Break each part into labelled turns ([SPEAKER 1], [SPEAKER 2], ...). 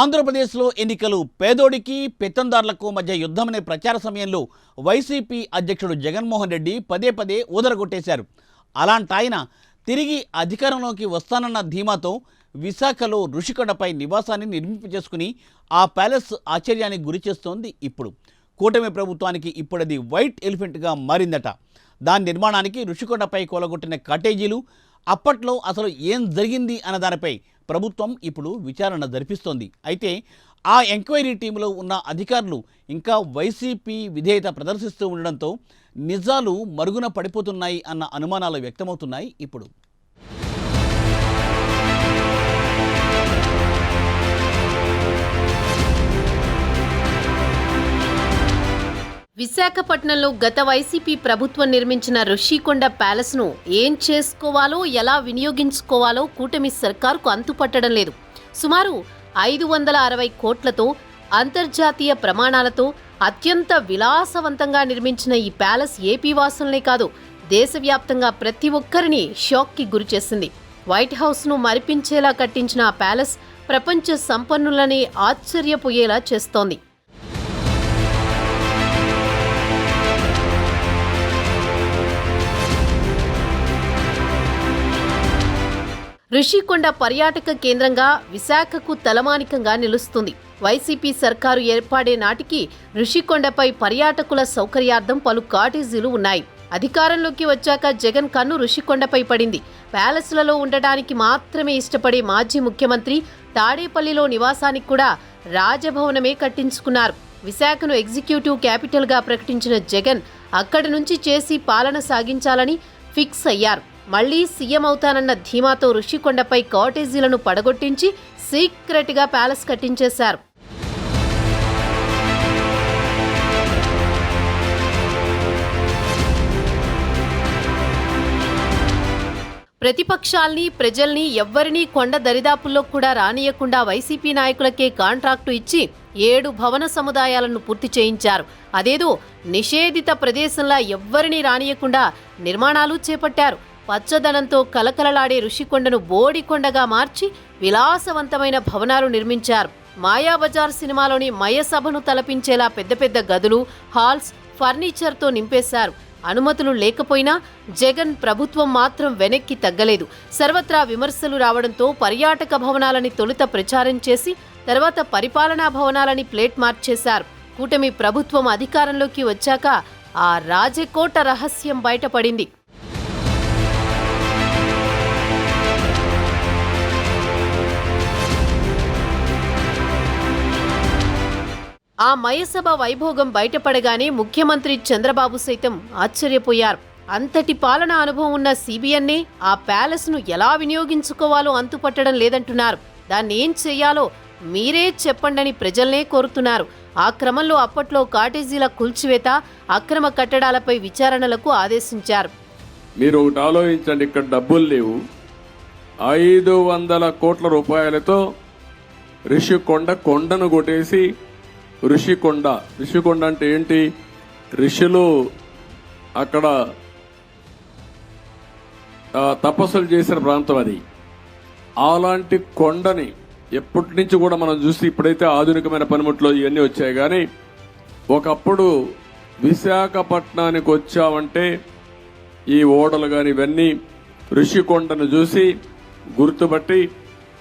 [SPEAKER 1] ఆంధ్రప్రదేశ్లో ఎన్నికలు పేదోడికి పెత్తందారులకు మధ్య యుద్ధమనే ప్రచార సమయంలో వైసీపీ అధ్యక్షుడు జగన్మోహన్ రెడ్డి పదే పదే ఊదరగొట్టేశారు. అలాంటాయన తిరిగి అధికారంలోకి వస్తానన్న ధీమాతో విశాఖలో ఋషికొండపై నివాసాన్ని నిర్మింపజేసుకుని ఆ ప్యాలెస్ ఆశ్చర్యానికి గురి చేస్తోంది ఇప్పుడు. కూటమి ప్రభుత్వానికి ఇప్పుడది వైట్ ఎలిఫెంట్గా మారిందట. దాని నిర్మాణానికి ఋషికొండపై కూలగొట్టిన కటేజీలు అప్పట్లో అసలు ఏం జరిగింది అన్న దానిపై ప్రభుత్వం ఇప్పుడు విచారణ జరిపిస్తోంది. అయితే ఆ ఎంక్వైరీ టీంలో ఉన్న అధికారులు ఇంకా వైసీపీ విధేయత ప్రదర్శిస్తూ ఉండడంతో నిజాలు మరుగున పడిపోతున్నాయి అన్న అనుమానాలు వ్యక్తమవుతున్నాయి ఇప్పుడు.
[SPEAKER 2] విశాఖపట్నంలో గత వైసీపీ ప్రభుత్వం నిర్మించిన ఋషికొండ ప్యాలెస్ను ఏం చేసుకోవాలో ఎలా వినియోగించుకోవాలో కూటమి సర్కారుకు అంతుపట్టడం లేదు. సుమారు ఐదు వందల అరవై కోట్లతో అంతర్జాతీయ ప్రమాణాలతో అత్యంత విలాసవంతంగా నిర్మించిన ఈ ప్యాలెస్ ఏపీ వాసులనే కాదు దేశవ్యాప్తంగా ప్రతి ఒక్కరిని షాక్కి గురిచేసింది వైట్ హౌస్ను మరిపించేలా కట్టించిన ఆ ప్యాలెస్ ప్రపంచ సంపన్నులని ఆశ్చర్యపోయేలా చేస్తోంది. రిషికొండ పర్యాటక కేంద్రంగా విశాఖకు తలమానికంగా నిలుస్తుంది. వైసీపీ సర్కారు ఏర్పాడే నాటికి రిషికొండపై పర్యాటకుల సౌకర్యార్థం పలు కాటేజీలు ఉన్నాయి. అధికారంలోకి వచ్చాక జగన్ కన్ను ఋషికొండపై పడింది. ప్యాలెస్లలో ఉండటానికి మాత్రమే ఇష్టపడే మాజీ ముఖ్యమంత్రి తాడేపల్లిలో నివాసానికి కూడా రాజభవనమే కట్టించుకున్నారు. విశాఖను ఎగ్జిక్యూటివ్ క్యాపిటల్గా ప్రకటించిన జగన్ అక్కడి నుంచి చేసి పాలన సాగించాలని ఫిక్స్ అయ్యారు. మళ్ళీ సీఎం అవుతానన్న ధీమాతో ఋషికొండపై కాటేజీలను పడగొట్టించి సీక్రెట్గా ప్యాలెస్ కట్టించేశారు. ప్రతిపక్షాల్ని ప్రజల్ని ఎవ్వరినీ కొండ దరిదాపుల్లో కూడా రానియకుండా వైసీపీ నాయకులకే కాంట్రాక్టు ఇచ్చి ఏడు భవన సముదాయాలను పూర్తి చేయించారు. అదేదో నిషేధిత ప్రదేశంలా ఎవ్వరినీ రానియకుండా నిర్మాణాలు చేపట్టారు. పచ్చదనంతో కలకలలాడే ఋషికొండను బోడికొండగా మార్చి విలాసవంతమైన భవనాలు నిర్మించారు. మాయాబజార్ సినిమాలోని మయసభను తలపించేలా పెద్ద పెద్ద గదులు హాల్స్ ఫర్నిచర్తో నింపేశారు. అనుమతులు లేకపోయినా జగన్ ప్రభుత్వం మాత్రం వెనక్కి తగ్గలేదు. సర్వత్రా విమర్శలు రావడంతో పర్యాటక భవనాలని తొలుత ప్రచారం చేసి తర్వాత పరిపాలనా భవనాలని ప్లేట్ మార్చేశారు. కూటమి ప్రభుత్వం అధికారంలోకి వచ్చాక ఆ రాజకోట రహస్యం బయటపడింది. ఆ మయసభ వైభోగం బయటపడగానే ముఖ్యమంత్రి చంద్రబాబు సైతం ఆశ్చర్యపోయారు. అంతటి పాలన అనుభవం ఉన్న సిబిఎన్ఏ ఆ ప్యాలెస్ను ఎలా వినియోగించుకోవాలో అంతుపట్టడం లేదంటున్నారు. దాన్ని ఏం చేయాలో మీరే చెప్పండని ప్రజల్నే కోరుతున్నారు. ఆ క్రమంలో అప్పట్లో కాటేజీల కూల్చివేత అక్రమ కట్టడాలపై విచారణలకు ఆదేశించారు.
[SPEAKER 3] మీరు ఒకటి ఆలోచించండి ఇక్కడ డబ్బులు లేవు. ఐదు వందల కోట్ల రూపాయలతో రిషికొండ కొండను కొట్టేసి ఋషికొండ. ఋషికొండ అంటే ఏంటి? ఋషులు అక్కడ తపస్సులు చేసిన ప్రాంతం అది. అలాంటి కొండని ఎప్పటి నుంచి కూడా మనం చూసి ఇప్పుడైతే ఆధునికమైన పనిముట్లు ఇవన్నీ వచ్చాయి. కానీ ఒకప్పుడు విశాఖపట్నానికి వచ్చామంటే ఈ ఓడలు కానీ ఇవన్నీ ఋషికొండను చూసి గుర్తుపట్టి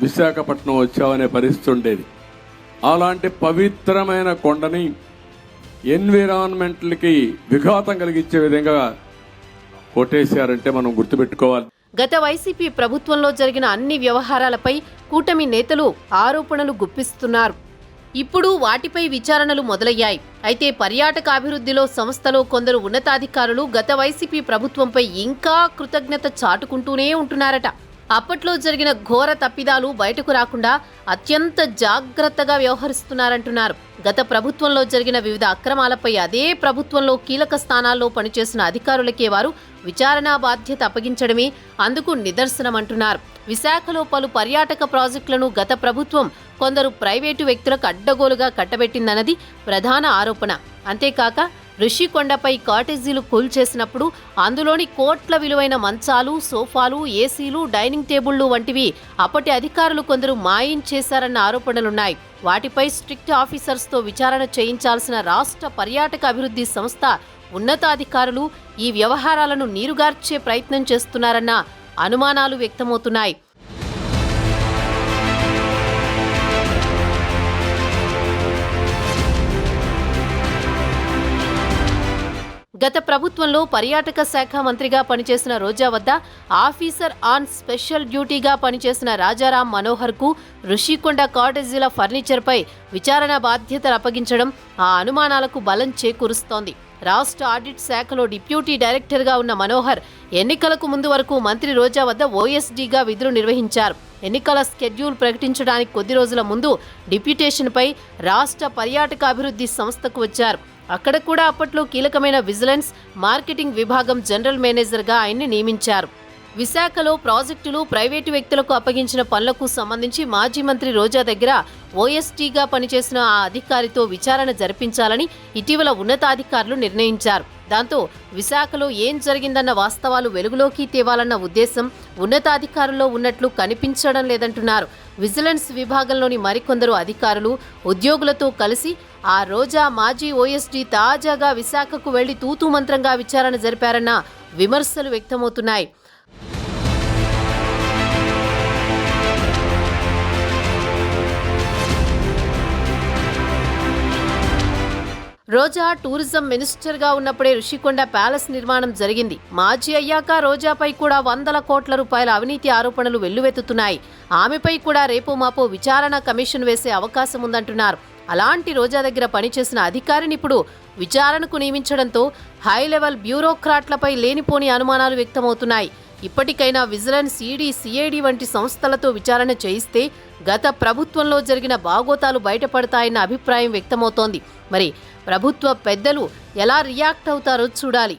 [SPEAKER 3] విశాఖపట్నం వచ్చామనే పరిస్థితి ఉండేది. అలాంటి పవిత్రమైన కొండని ఎన్విరాన్మెంట్లకి విఘాతం కలిగించే విధంగా కొట్టేశారంటే మనం గుర్తుపెట్టుకోవాలి.
[SPEAKER 2] గత వైసీపీ ప్రభుత్వంలో జరిగిన అన్ని వ్యవహారాలపై కూటమి నేతలు ఆరోపణలు గుప్పిస్తున్నారు. ఇప్పుడు వాటిపై విచారణలు మొదలయ్యాయి. అయితే పర్యాటక అభివృద్ధిలో సంస్థలో కొందరు ఉన్నతాధికారులు గత వైసీపీ ప్రభుత్వంపై ఇంకా కృతజ్ఞత చాటుకుంటూనే ఉంటున్నారట. అప్పట్లో జరిగిన ఘోర తప్పిదాలు బయటకు రాకుండా అత్యంత జాగ్రత్తగా వ్యవహరిస్తున్నారంటున్నారు. గత ప్రభుత్వంలో జరిగిన వివిధ అక్రమాలపై అదే ప్రభుత్వంలో కీలక స్థానాల్లో పనిచేసిన అధికారులకే వారు విచారణా బాధ్యత అప్పగించడమే అందుకు నిదర్శనమంటున్నారు. విశాఖలో పలు పర్యాటక ప్రాజెక్టులను గత ప్రభుత్వం కొందరు ప్రైవేటు వ్యక్తులకు అడ్డగోలుగా కట్టబెట్టిందన్నది ప్రధాన ఆరోపణ. అంతేకాక ఋషికొండపై కాటేజీలు కూల్చేసినప్పుడు అందులోని కోట్ల విలువైన మంచాలు సోఫాలు ఏసీలు డైనింగ్ టేబుళ్ళు వంటివి అప్పటి అధికారులు కొందరు మాయం చేశారన్న ఆరోపణలున్నాయి. వాటిపై స్ట్రిక్ట్ ఆఫీసర్స్తో విచారణ చేయించాల్సిన రాష్ట్ర పర్యాటక అభివృద్ధి సంస్థ ఉన్నతాధికారులు ఈ వ్యవహారాలను నీరుగార్చే ప్రయత్నం చేస్తున్నారన్న అనుమానాలు వ్యక్తమవుతున్నాయి. గత ప్రభుత్వంలో పర్యాటక శాఖ మంత్రిగా పనిచేసిన రోజా వద్ద ఆఫీసర్ ఆన్ స్పెషల్ డ్యూటీగా పనిచేసిన రాజారాం మనోహర్కు రుషికొండ ఋషికొండ కాటేజీల ఫర్నిచర్పై విచారణ బాధ్యతలు అప్పగించడం ఆ అనుమానాలకు బలం చేకూరుస్తోంది. రాష్ట్ర ఆడిట్ శాఖలో డిప్యూటీ డైరెక్టర్గా ఉన్న మనోహర్ ఎన్నికలకు ముందు వరకు మంత్రి రోజా వద్ద ఓఎస్డీగా విధులు నిర్వహించారు. ఎన్నికల స్కెడ్యూల్ ప్రకటించడానికి కొద్ది రోజుల ముందు డిప్యూటేషన్పై రాష్ట్ర పర్యాటక అభివృద్ధి సంస్థకు వచ్చారు. అక్కడ కూడా అప్పట్లో కీలకమైన విజిలెన్స్ మార్కెటింగ్ విభాగం జనరల్ మేనేజర్గా ఆయన్ని నియమించారు. విశాఖలో ప్రాజెక్టులు ప్రైవేటు వ్యక్తులకు అప్పగించిన పనులకు సంబంధించి మాజీ మంత్రి రోజా దగ్గర ఓఎస్టీగా పనిచేసిన ఆ అధికారితో విచారణ జరిపించాలని ఇటీవల ఉన్నతాధికారులు నిర్ణయించారు. దాంతో విశాఖలో ఏం జరిగిందన్న వాస్తవాలు వెలుగులోకి తేవాలన్న ఉద్దేశం ఉన్నతాధికారుల్లో ఉన్నట్లు కనిపించడం లేదంటున్నారు. విజిలెన్స్ విభాగంలోని మరికొందరు అధికారులు ఉద్యోగులతో కలిసి ఆ రోజా మాజీ ఓఎస్డీ తాజాగా విశాఖకు వెళ్ళి తూతూ మంత్రంగా విచారణ జరిపారన్న విమర్శలు వ్యక్తమవుతున్నాయి. రోజా టూరిజం మినిస్టర్గా ఉన్నప్పుడే ఋషికొండ ప్యాలెస్ నిర్మాణం జరిగింది. మాజీ అయ్యాక రోజాపై కూడా వందల కోట్ల రూపాయల అవినీతి ఆరోపణలు వెల్లువెత్తుతున్నాయి. ఆమెపై కూడా రేపు మాపో విచారణ కమిషన్ వేసే అవకాశం ఉందంటున్నారు. అలాంటి రోజా దగ్గర పనిచేసిన అధికారిని ఇప్పుడు విచారణకు నియమించడంతో హై లెవెల్ బ్యూరోక్రాట్లపై లేనిపోని అనుమానాలు వ్యక్తమవుతున్నాయి. ఇప్పటికైనా విజిలెన్స్ ఈడీ సిఐడి వంటి సంస్థలతో విచారణ చేయిస్తే గత ప్రభుత్వంలో జరిగిన బాగోతాలు బయటపడతాయన్న అభిప్రాయం వ్యక్తమవుతోంది. మరి ప్రభుత్వ పెద్దలు ఎలా రియాక్ట్ అవుతారో చూడాలి.